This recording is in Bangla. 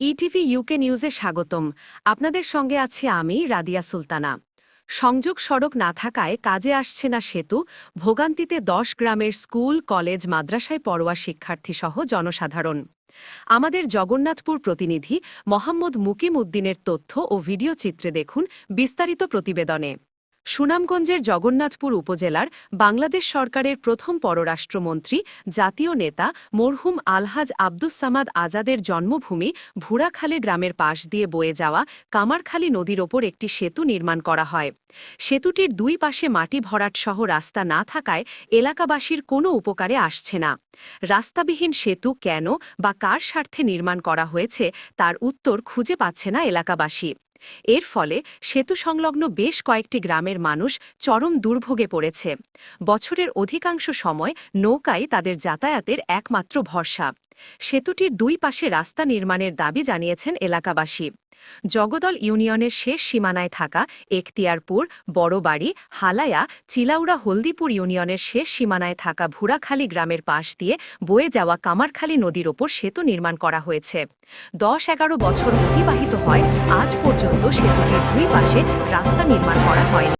ইটিভি ইউকে নিউজে স্বাগতম। আপনাদের সঙ্গে আছি আমি, রাদিয়া সুলতানা। সংযোগ সড়ক না থাকায় কাজে আসছে না সেতু, ভোগান্তিতে দশ গ্রামের স্কুল, কলেজ, মাদ্রাসায় পড়োয়া শিক্ষার্থীসহ জনসাধারণ। আমাদের জগন্নাথপুর প্রতিনিধি মোহাম্মদ মুকিম উদ্দিনের তথ্য ও ভিডিও চিত্রে দেখুন বিস্তারিত প্রতিবেদনে। সুনামগঞ্জের জগন্নাথপুর উপজেলার বাংলাদেশ সরকারের প্রথম পররাষ্ট্রমন্ত্রী, জাতীয় নেতা মরহুম আলহাজ আব্দুস সামাদ আজাদের জন্মভূমি ভুরাখালী গ্রামের পাশ দিয়ে বয়ে যাওয়া কামারখালী নদীর ওপর একটি সেতু নির্মাণ করা হয়। সেতুটির দুই পাশে মাটি ভরাটসহ রাস্তা না থাকায় এলাকাবাসীর কোনো উপকারে আসছে না। রাস্তাবিহীন সেতু কেন বা কার স্বার্থে নির্মাণ করা হয়েছে তার উত্তর খুঁজে পাচ্ছে না এলাকাবাসী। এর ফলে সেতু সংলগ্ন বেশ কয়েকটি গ্রামের মানুষ চরম দুর্ভোগে পড়েছে। বছরের অধিকাংশ সময় নৌকাই তাদের যাতায়াতের একমাত্র ভরসা। সেতুটির দুই পাশে রাস্তা নির্মাণের দাবি জানিয়েছেন এলাকাবাসী। জগদল ইউনিয়নের শেষ সীমানায় থাকা এখতিয়ারপুর, বড়বাড়ি, হালায়া, চিলাউড়া, হলদিপুর ইউনিয়নের শেষ সীমানায় থাকা ভুরাখালী গ্রামের পাশ দিয়ে বয়ে যাওয়া কামারখালী নদীর ওপর সেতু নির্মাণ করা হয়েছে। দশ এগারো বছর অতিবাহিত হয়, আজ পর্যন্ত সেতুটির দুই পাশে রাস্তা নির্মাণ করা হয়নি